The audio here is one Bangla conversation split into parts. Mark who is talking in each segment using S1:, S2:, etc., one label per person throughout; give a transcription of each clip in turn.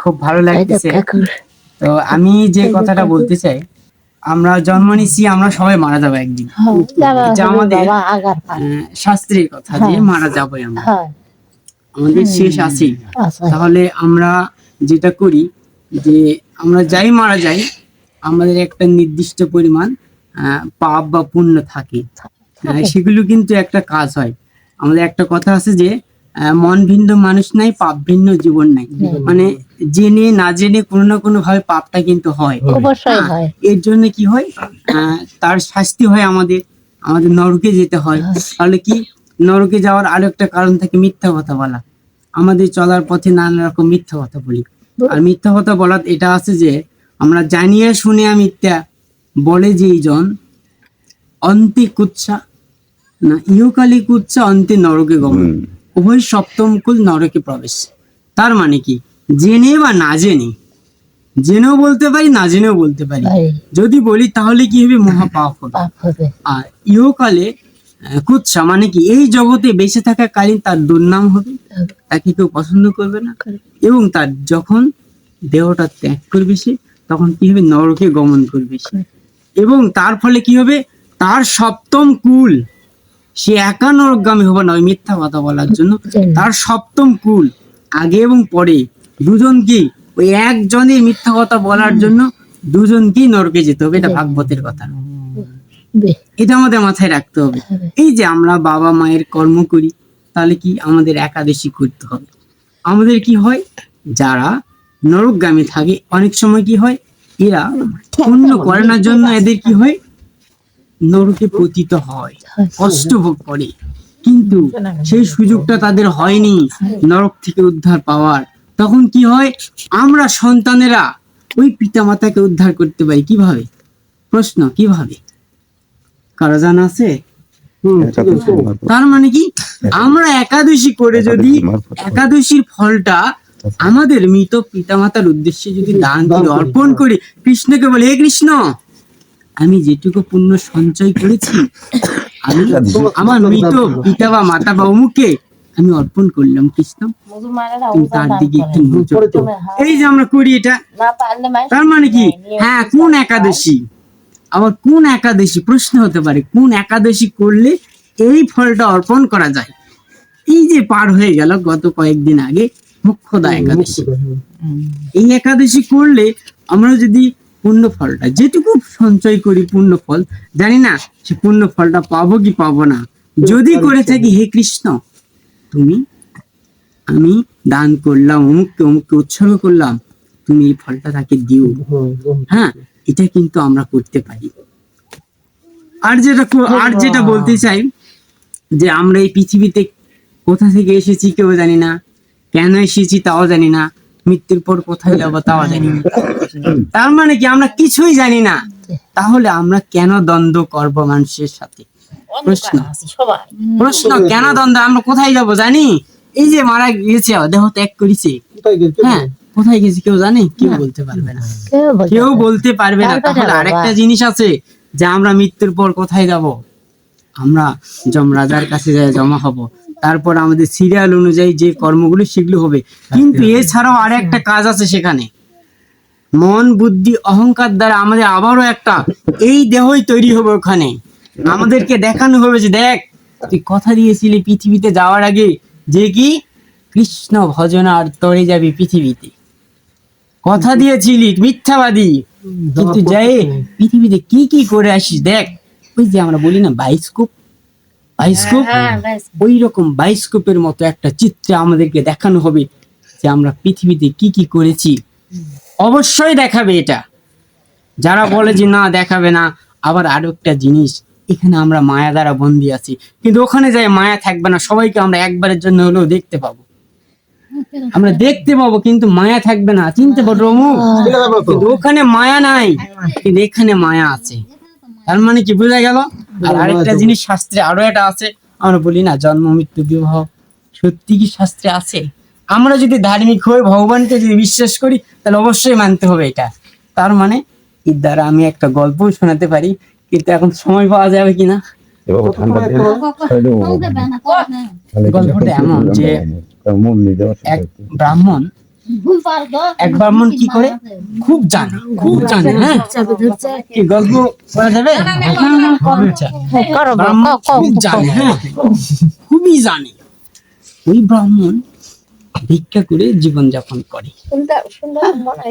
S1: খুব ভালো লাগতেছে। তো আমি যে কথাটা বলতে চাই আমরা জন্ম নিছি আমরা সবাই মারা যাব একদিন।
S2: হ্যাঁ,
S1: এটা আমাদের শাস্ত্রের কথা যে
S2: হ্যাঁ।
S1: মারা যাবোই আমরা।
S2: হ্যাঁ।
S1: আমাদের শেষ
S2: আচ্ছা
S1: তাহলে আমরা যেটা করি যে আমরা যাই মারা যাই আমাদের একটা নির্দিষ্ট পরিমাণ পাপ বা পুণ্য থাকে। সেগুলো কিন্তু একটা কাজ হয়। আমাদের একটা কথা আছে যে মন ভিন্ন মানুষ নাই পাপ ভিন্ন জীবন নাই। মানে জেনে না জেনে কোনো না কোনো ভাবে পাপটা কিন্তু হয়।
S2: অবশ্যই
S1: হ্যাঁ, এর জন্য কি হয়? আহ, তার শাস্তি হয় আমাদের আমাদের নরকে যেতে হয়। তাহলে কি? নরকে যাওয়ার আরও একটা কারণ থাকে মিথ্যা কথা বলা। আমাদের চলার পথে নানা রকম মিথ্যা কথা বলি। আর মিথ্যা কথা বলার এটা আছে যে আমরা জানিয়ে শুনে মিথ্যা বলে যে জন অন্তে কুচ্ছা না ইহকালে কুচ্ছা অন্তে নরকে গমন। উভয় সপ্তম কুল নরকে প্রবেশ। তার মানে কি? জেনে বা না জেনে জেনেও বলতে পারি না জেনেও বলতে পারি। যদি বলি তাহলে কি হবে? মহাপাপ হবে।
S2: পাপ হবে।
S1: আর ইহকালে কুৎসা মানে কি? এই জগতে বেঁচে থাকা কালীন তার দুর্নাম হবে। তাকে কেউ পছন্দ করবে না। এবং তার যখন দেহটা ত্যাগ করবে সে তখন কি হবে? নরকে গমন করবে সে। এবং তার ফলে কি হবে? তার সপ্তম কুল সে একা নরকগামী হবে না ওই মিথ্যা কথা বলার জন্য। তার সপ্তম কুল আগে এবং পরে দুজনকেই ওই একজনের মিথ্যা কথা বলার জন্য দুজনকেই নরকে যেতে হবে? এটা ভাগবতের কথা। এটা আমাদের মাথায় রাখতে হবে। এই যে আমরা বাবা মায়ের কর্ম করি তাহলে কি আমাদের একাদশী করতে হবে? আমাদের কি হয়? যারা নরকগামী থাকে অনেক সময় কি হয়? এরা পুণ্য করে না জন্য এদের কি হয়? নরকে পতিত হয় কষ্ট ভোগ করে। কিন্তু সেই সুযোগটা তাদের হয়নি নরক থেকে উদ্ধার পাওয়ার। তখন কি হয়? আমরা সন্তানেরা ওই পিতামাতাকে উদ্ধার করতে পারি। কীভাবে? প্রশ্ন কীভাবে? কারও জানা আছে? তার মানে কি? আমরা একাদশী করে যদি একাদশীর ফলটা আমাদের মৃত পিতামাতার উদ্দেশ্যে যদি দান করে অর্পণ করি কৃষ্ণকে বলে হে কৃষ্ণ আমি যেটুকু পুণ্য সঞ্চয় করেছি আমি আমার মৃত পিতা বা মাতা বা অমুকে আমি অর্পণ করলাম কৃষ্ণ। তুমি তার দিকে একটু নজর এই যে আমরা করি এটা তার মানে কি? হ্যাঁ কোন একাদশী? আবার কোন একাদশী? প্রশ্ন হতে পারে কোন একাদশী করলে এই ফলটা অর্পণ করা যায়? এই যে পার হয়ে গেল গত কয়েকদিন আগে মুখ্যদা একাদশী। এই একাদশী করলে আমরা যদি পূর্ণ ফলটা যেটুকু সঞ্চয় করি পূর্ণ ফল জানি না সে পূর্ণ ফলটা পাবো কি পাবো না। যদি করে থাকি হে কৃষ্ণ তুমি আমি দান করলাম অমুককে অমুককে উৎসর্গ করলাম তুমি এই ফলটা তাকে দিও। হ্যাঁ এটা কিন্তু আমরা করতে পারি। আর যেটা আর যেটা বলতে চাই যে আমরা এই পৃথিবীতে কোথা থেকে এসেছি কেউ জানি না কেন এসেছি তাও জানি না মৃত্যুর পর কোথায় যাব তাও জানি না। তার মানে কি আমরা কিছুই জানি না? তাহলে আমরা কেন দ্বন্দ্ব করব মানুষের সাথে? প্রশ্ন। কেন দ্বন্দ্ব? আমরা কোথায় যাব জানি? এই যে মারা গিয়েছে দেহ ত্যাগ করেছে। হ্যাঁ কোথায় গেছে কেউ জানে? কেউ বলতে পারবে না।
S2: কেউ বলতে পারবে না।
S1: তাহলে আরেকটা জিনিস আছে যে আমরা মৃত্যুর পর কোথায় যাব? আমরা যমরাজার কাছে যাই জমা হব। তারপর আমাদের সিরিয়াল অনুযায়ী যে কর্মগুলো সেগুলো হবে। কিন্তু এছাড়াও আর একটা কাজ আছে সেখানে। মন বুদ্ধি অহংকার দ্বারা আমাদের আবারও একটা এই দেহই তৈরি হবে ওখানে। আমাদেরকে দেখানো হবে যে দেখ তুই কথা দিয়েছিলি পৃথিবীতে যাওয়ার আগে যে কি? কৃষ্ণ ভজনার তরে যাবি পৃথিবীতে। কথা দিয়েছিলি মিথ্যাবাদী। কিন্তু যাই পৃথিবীতে কি কি করে আসিস দেখ। ওই যে আমরা বলি না বাইস্কোপ? বাইস্কোপ?
S2: হ্যাঁ,
S1: ওই রকম বাইস্কোপের মতো একটা চিত্রে আমাদেরকে দেখানো হবে যে আমরা পৃথিবীতে কি কি করেছি। অবশ্যই দেখাবে এটা। যারা বলে যে না দেখাবে না আবার আরও একটা জিনিস এখানে আমরা মায়া দ্বারা বন্দি আছি। কিন্তু ওখানে যাই মায়া থাকবে না সবাইকে আমরা একবারের জন্য হলেও দেখতে পাবো। আমরা দেখতে পাবো কিন্তু মায়া থাকবে না। চিনতে পারব ওখানে মায়া নাই কিন্তু এখানে মায়া আছে। তার মানে কি বোঝা গেল? আর আরেকটা জিনিস শাস্ত্রে আরও একটা আছে আমরা বলি না জন্ম মৃত্যু বিবাহ। সত্যি কি শাস্ত্রে আছে? আমরা যদি ধার্মিক হই ভগবানকে যদি বিশ্বাস করি তাহলে অবশ্যই মানতে হবে এটা। তার মানে এর দ্বারা আমি একটা গল্প শোনাতে পারি। কিন্তু এখন সময় পাওয়া যাবে কিনা গল্পটা এমন যে এক ব্রাহ্মণ এক ব্রাহ্মণ কি করে খুব জানে খুব জানে হ্যাঁ কি গল্প করা যাবে আচ্ছা। ব্রাহ্মণ খুব জানে হ্যাঁ খুবই জানে ওই ব্রাহ্মণ ভিক্ষা করে জীবন যাপন করে
S2: মনে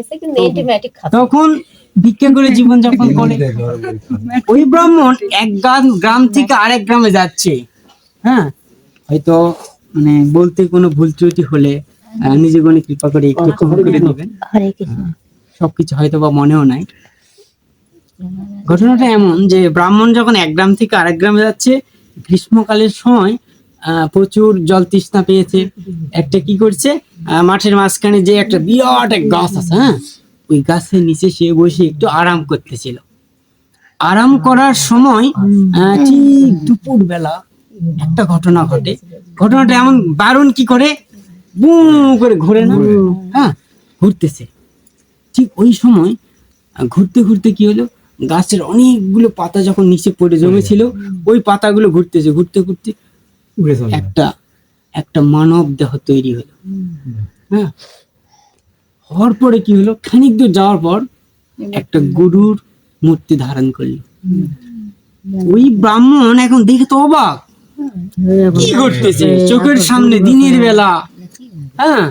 S1: তখন ভিক্ষা করে জীবন যাপন করে। ওই ব্রাহ্মণ এক গ্রাম গ্রাম থেকে আরেক গ্রামে যাচ্ছে। হ্যাঁ? হয়তো মানে বলতে কোনো ভুল ত্রুটি হলে আহ, নিজে গণে কৃপা করে একটু ক্ষমা করে দিবেন।
S2: কৃষ্ণ।
S1: সবকিছু হয়তো বা মনেও নাই। ঘটনাটা এমন যে ব্রাহ্মণ যখন এক গ্রাম থেকে আরেক গ্রামে যাচ্ছে গ্রীষ্মকালের সময় প্রচুর জল তৃষ্ণা পেয়েছে। একটা কি করছে? মাঠের মাঝখানে যে একটা বিরাট এক গাছ আছে হ্যাঁ? ওই গাছের নিচে সে বসে একটু আরাম করতেছিল। আরাম করার সময় ঠিক দুপুর বেলা একটা ঘটনা ঘটে। ঘটনাটা এমন বারণ কি করে? বু করে ঘুরে না হ্যাঁ? ঘুরতেছে। ঠিক ওই সময়, ঘুরতে ঘুরতে কি হলো? গাছের অনেকগুলো পাতা যখন নিচে পড়ে জমেছিল, ওই পাতাগুলো ঘুরতেছে, ঘুরতে ঘুরতে একটা একটা মানব দেহ তৈরি হলো। হ্যাঁ? হওয়ার পরে কি হলো? খানিক দূর যাওয়ার পর একটা গরুর মূর্তি ধারণ করল। ওই ব্রাহ্মণ এখন দেখে তো অবাক। কি করতেছে? চোখের সামনে দিনের বেলা। হ্যাঁ?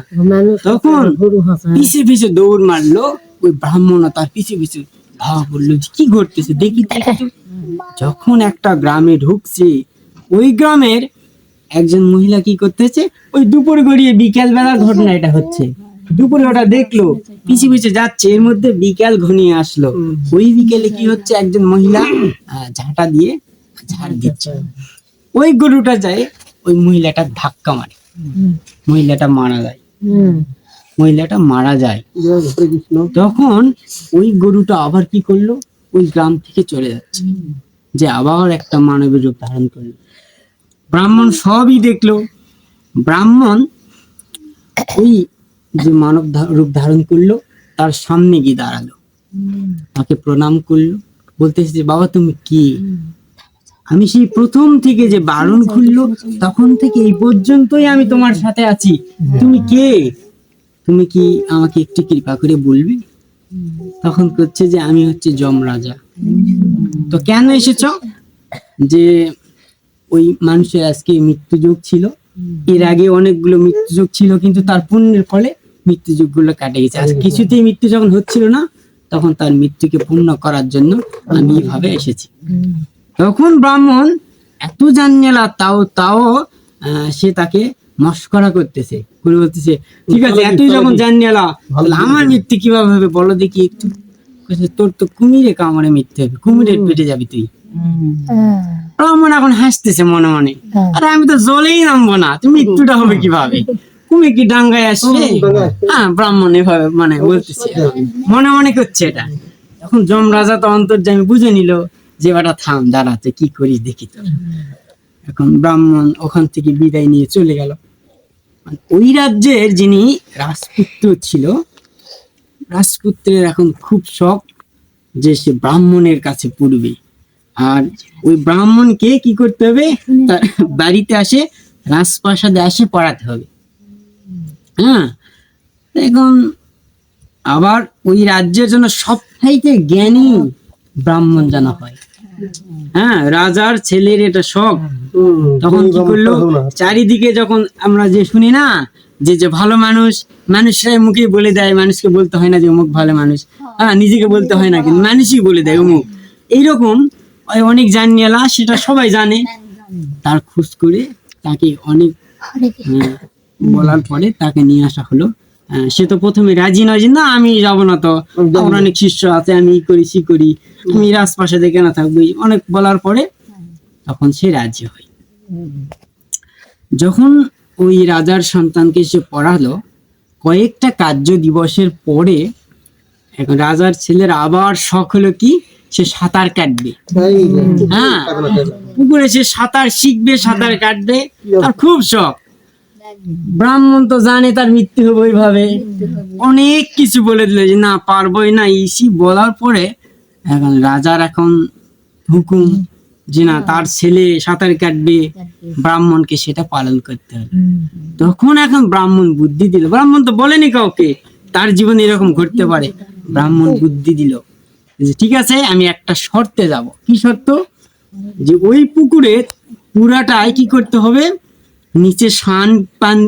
S1: তখন পিছে পিছে দৌড় মারলো। ওই ব্রাহ্মণ তার পিছে পিছে ধাওয়া করল যে কি ঘটতেছে? দেখি যখন একটা গ্রামে ঢুকছে ওই গ্রামের একজন মহিলা কি করতেছে? ওই দুপুর গড়িয়ে বিকেল বেলার ঘটনা এটা হচ্ছে। দুপুরে ওটা দেখল পিছে পিছে যাচ্ছে এর মধ্যে বিকেল ঘনিয়ে আসলো। ওই বিকেলে কি হচ্ছে একজন মহিলা ঝাঁটা দিয়ে ঝাড় দিচ্ছে। ওই গরুটা যায় ওই মহিলাটা ধাক্কা মারে। মহিলাটা মারা যায়। মহিলাটা মারা যায়। তখন ওই গরুটা আবার কি করল? ওই গ্রাম থেকে চলে যাচ্ছে। যে আবার একটা মানবের রূপ ধারণ করল। ব্রাহ্মণ সবই দেখল। ব্রাহ্মণ ওই যে মানব রূপ ধারণ করল, তার সামনে গিয়ে দাঁড়াল। তাকে প্রণাম করল। বলতেছে যে বাবা, তুমি কি? আমি সেই প্রথম থেকে যে বারণ খুললো, তখন থেকে এই পর্যন্তই আমি তোমার সাথে আছি। তুমি কে? তুমি কি আমাকে একটু কৃপা করে বলবে? তখন করছে যে, আমি হচ্ছে যমরাজা। তো কেন এসেছ? যে ওই মানুষের আজকে মৃত্যু যোগ ছিল এর আগে অনেকগুলো মৃত্যু যোগ ছিল কিন্তু তার পুণ্যের ফলে মৃত্যু যোগগুলো কাটে গেছে। আর কিছুতেই মৃত্যু যখন হচ্ছিল না তখন তার মৃত্যুকে পূর্ণ করার জন্য আমি এইভাবে এসেছি। তখন ব্রাহ্মণ এত জানিয়ালা তাও তাও আহ, সে তাকে মস্করা করতেছে। করে বলতেছে ঠিক আছে এতই যখন জানিয়ালা আমার মৃত্যু কীভাবে হবে? বলো দেখি একটু। তোর তো কুমিরে কামড়ে মৃত্যু হবে। কুমিরের পেটে যাবি তুই। ব্রাহ্মণ এখন হাসতেছে মনে মনে। আরে আমি তো জলেই নামবো না। তুমি মৃত্যুটা হবে কীভাবে? কুমির কি ডাঙ্গায় আসছে হ্যাঁ ব্রাহ্মণ এভাবে মানে বলতেছে। মনে মনে করছে এটা। এখন যমরাজা তো অন্তর্যামী বুঝে নিল যে বেটা থাম দাঁড়াতে কি করিস দেখি তো। এখন ব্রাহ্মণ ওখান থেকে বিদায় নিয়ে চলে গেল। ওই রাজ্যের যিনি রাজপুত্র ছিল রাজপুত্রের এখন খুব শখ যে সে ব্রাহ্মণের কাছে পড়বে। আর ওই ব্রাহ্মণকে কি করতে হবে? তার বাড়িতে আসে রাজপ্রাসাদে আসে পড়াতে হবে। হ্যাঁ? এখন আবার ওই রাজ্যের জন্য সবথেকে জ্ঞানী ব্রাহ্মণ জানা হয়। হ্যাঁ? রাজার ছেলের এটা শখ। তখন কি করল? চারিদিকে যখন আমরা যে শুনি না যে যে ভালো মানুষ মানুষরাই মুখে বলে দেয় মানুষকে বলতে হয় না যে অমুক ভালো মানুষ। হ্যাঁ নিজেকে বলতে হয় না কিন্তু মানুষই বলে দেয় অমুক। এইরকম অনেক জানিয়ালা সেটা সবাই জানে। তার খোঁজ করে তাকে অনেক হ্যাঁ, বলার পরে তাকে নিয়ে আসা হলো। সে তো প্রথমে রাজি নয় যে না আমি যাব না তো। আমার অনেক শিষ্য আছে আমি ই করি সি করি। আমি রাজপ্রাসাদে কেন থাকব? অনেক বলার পরে তখন সে রাজি হয়। যখন ওই রাজার সন্তানকে সে পড়ালো কয়েকটা কার্য দিবসের পরে এখন রাজার ছেলের আবার শখ হলো কি? সে সাঁতার কাটবে। হ্যাঁ পুকুরে সে সাঁতার শিখবে সাঁতার কাটবে তার খুব শখ। ব্রাহ্মণ তো জানে তার মৃত্যু হবে ওইভাবে। অনেক কিছু বলে দিল যে না পারবোই না। ইসি বলার পরে এখন রাজার এখন হুকুম যে না তার ছেলে সাঁতার কাটবে ব্রাহ্মণকে সেটা পালন করতে হবে। তখন এখন ব্রাহ্মণ বুদ্ধি দিল। ব্রাহ্মণ তো বলেনি কাউকে তার জীবনে এরকম ঘটতে পারে। ব্রাহ্মণ বুদ্ধি দিল। ঠিক আছে আমি একটা শর্তে যাব। কি শর্ত? যে ওই পুকুরে পুরাটাই কি করতে হবে? নিচে সান পান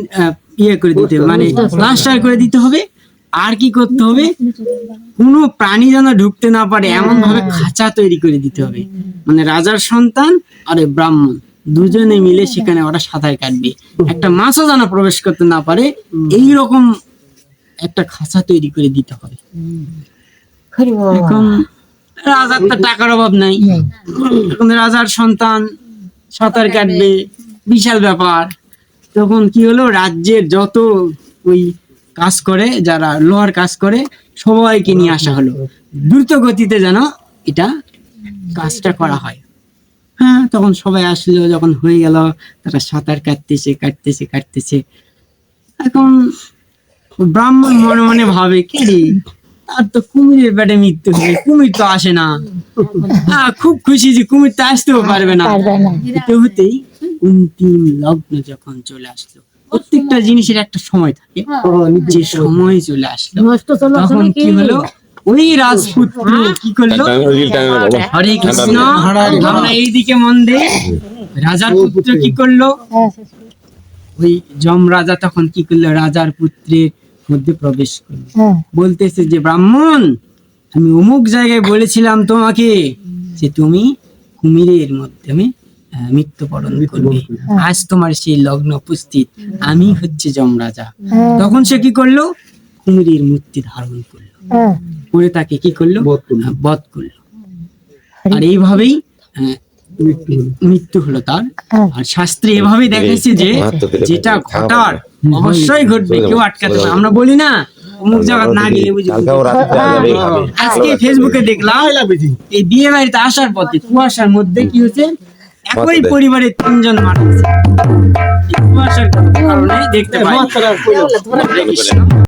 S1: ইয়ে করে দিতে হবে মানে প্লাস্টার করে দিতে হবে। আর কি করতে হবে? কোনো প্রাণী যেন ঢুকতে না পারে এমন ভাবে খাঁচা তৈরি করে দিতে হবে। মানে রাজার সন্তান আর ব্রাহ্মণ দুজনে মিলে সেখানে ওরা সাঁতার কাটবে। একটা মাছও যেন প্রবেশ করতে না পারে এই রকম একটা খাঁচা তৈরি করে দিতে হবে। এখন রাজার তো টাকার অভাব নাই। এখন রাজার সন্তান সাঁতার কাটবে বিশাল ব্যাপার। তখন কি হলো রাজ্যের যত ওই কাজ করে যারা লোহার কাজ করে সবাইকে নিয়ে আসা হলো। দ্রুত গতিতে যেন এটা কাজটা করা হয়। হ্যাঁ তখন সবাই আসলো যখন হয়ে গেল তারা সাঁতার কাটতেছে কাটতেছে কাটতেছে। এখন ব্রাহ্মণ মনে মনে ভাবে কে রে তার তো কুমিরের পেটে মৃত্যু হবে কুমির তো আসে না। হ্যাঁ খুব খুশি যে কুমির তো আসতেও পারবে না।
S2: পারবে না।
S1: হতে হতেই অন্তিম লগ্ন যখন চলে আসলো প্রত্যেকটা জিনিসের একটা সময় থাকে যে সময় চলে আসলো। তখন কি হলো? ওই রাজপুত্র কি করল? হরে কৃষ্ণ আমরা এইদিকে মন দে রাজার পুত্র কি করল? ওই যম রাজা তখন কি করল? রাজার পুত্রের মধ্যে প্রবেশ করল। বলতেছে যে ব্রাহ্মণ আমি অমুক জায়গায় বলেছিলাম তোমাকে যে তুমি কুমিরের মাধ্যমে মৃত্যুবরণ করবে। আজ তোমার সেই লগ্ন উপস্থিত। আমি হচ্ছে যমরাজা। তখন সে কি করল? কুমিরের মূর্তি ধারণ করল। করে তাকে কি করল? আহ, বধ করল। আর এইভাবেই আহ, মৃত্যু হলো। তার। আর শাস্ত্রে এভাবেই দেখেছে যে যেটা ঘটার অবশ্যই ঘটবে কেউ আটকাতে না। আমরা বলি না অমুক জায়গা না গেলে বুঝি আজকে ফেসবুকে দেখলাম এই বিয়ে বাড়িতে আসার পথে কুয়াশার মধ্যে কি হচ্ছে একই পরিবারের তিনজন মারা গেছে কুয়াশার কারণে দেখতে পাই।